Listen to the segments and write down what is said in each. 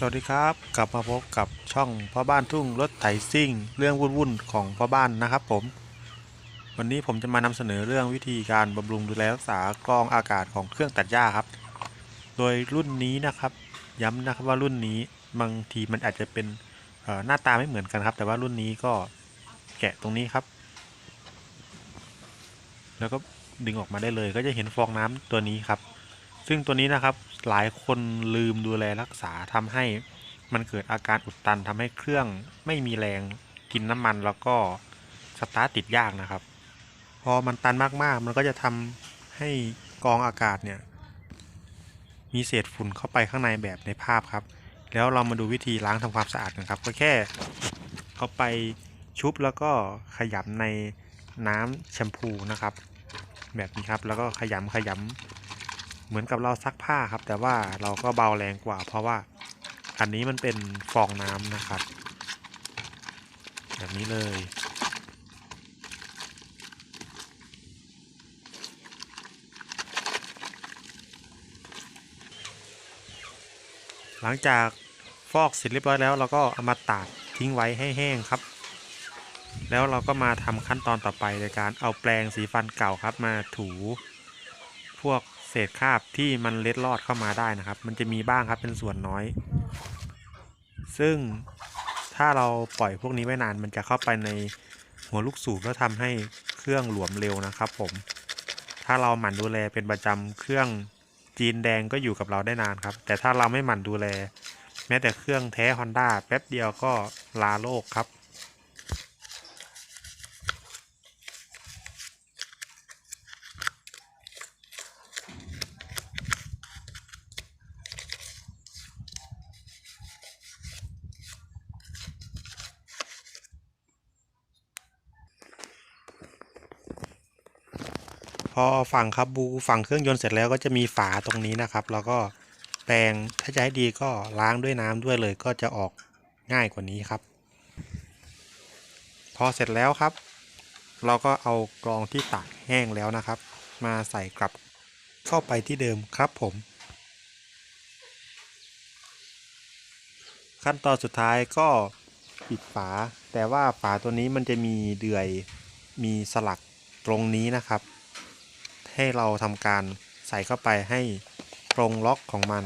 สวัสดีครับ กลับมาพบกับช่องพ่อบ้านทุ่งรถไถซิ่ง เรื่องวุ่นๆของพ่อบ้านนะครับผม วันนี้ผมจะมานำเสนอเรื่องวิธีการบำรุงดูแลรักษากรองอากาศของเครื่องตัดหญ้าครับ โดยรุ่นนี้นะครับ ย้ำนะครับว่ารุ่นนี้บางทีมันอาจจะเป็นหน้าตาไม่เหมือนกันครับ แต่ว่ารุ่นนี้ก็แกะตรงนี้ครับ แล้วก็ดึงออกมาได้เลย ก็จะเห็นฟองน้ำตัวนี้ครับ ซึ่งตัวนี้นะครับหลายคนลืมดูแลรักษาทำให้มันเกิดอาการอุดตันทำให้เครื่องไม่มีแรงกินน้ำมันแล้วก็สตาร์ทติดยากนะครับ พอมันตันมากๆ มันก็จะทำให้กรองอากาศเนี่ยมีเศษฝุ่นเข้าไปข้างในแบบในภาพครับ แล้วเรามาดูวิธีล้างทำความสะอาดกันครับ ก็แค่เอาไปชุบแล้วก็ขยำในน้ำแชมพูนะครับ แบบนี้ครับแล้วก็ขยำขยำ เหมือนกับเราซักผ้าครับ แต่ว่าเราก็เบาแรงกว่า เพราะว่าอันนี้มันเป็นฟองน้ำนะครับ แบบนี้เลยหลังจากฟอกเสร็จเรียบร้อยแล้วเราก็เอามาตากทิ้งไว้ให้แห้งครับ แล้วเราก็มาทำขั้นตอนต่อไปในการเอาแปรงสีฟันเก่าครับมาถู พวก เศษคราบที่มันเล็ดลอดเข้ามาได้นะครับ มันจะมีบ้างครับเป็นส่วนน้อย ซึ่งถ้าเราปล่อยพวกนี้ไว้นานมันจะเข้าไปในหัวลูกสูบแล้วทำให้เครื่องหลวมเร็วนะครับ ผม ถ้าเราหมั่นดูแลเป็นประจำเครื่องจีนแดงก็อยู่กับเราได้นานครับ แต่ถ้าเราไม่หมั่นดูแล แม้แต่เครื่องแท้ Honda แป๊บเดียวก็ลาโลกครับ พอฝังครับบูฝังเครื่องยนต์เสร็จแล้วก็จะมีฝาตรงนี้นะครับ แล้วก็แปรงถ้าจะให้ดีก็ล้างด้วยน้ำด้วยเลยก็จะออกง่ายกว่านี้ครับ พอเสร็จแล้วครับ เราก็เอากรองที่ตากแห้งแล้วนะครับ มาใส่กลับเข้าไปที่เดิมครับผม ขั้นตอนสุดท้ายก็ปิดฝา แต่ว่าฝาตัวนี้มันจะมีเดือยมีสลักตรงนี้นะครับ ให้เราทำการใส่เข้าไปให้ตรงล็อกของมัน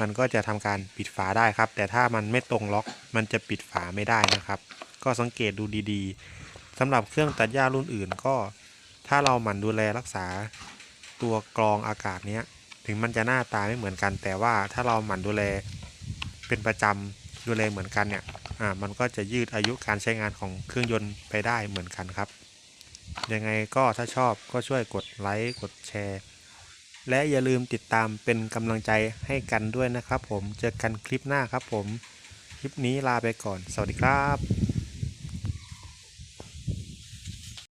มันก็จะทำการปิดฝาได้ครับ แต่ถ้ามันไม่ตรงล็อก มันจะปิดฝาไม่ได้นะครับ ก็สังเกตดูดีๆสำหรับเครื่องตัดหญ้ารุ่นอื่นก็ ถ้าเราหมั่นดูแลรักษาตัวกรองอากาศเนี้ยถึงมันจะหน้าตาไม่เหมือนกัน แต่ว่าถ้าเราหมั่นดูแลเป็นประจำดูแลเหมือนกันเนี่ย อ่า มันก็จะยืดอายุการใช้งานของเครื่องยนต์ไปได้เหมือนกันครับ ยังไงก็ถ้าชอบก็ช่วยกดไลค์กดแชร์ และอย่าลืมติดตามเป็นกำลังใจให้กันด้วยนะครับผมเจอกันคลิปหน้าครับผม คลิปนี้ลาไปก่อน สวัสดีครับ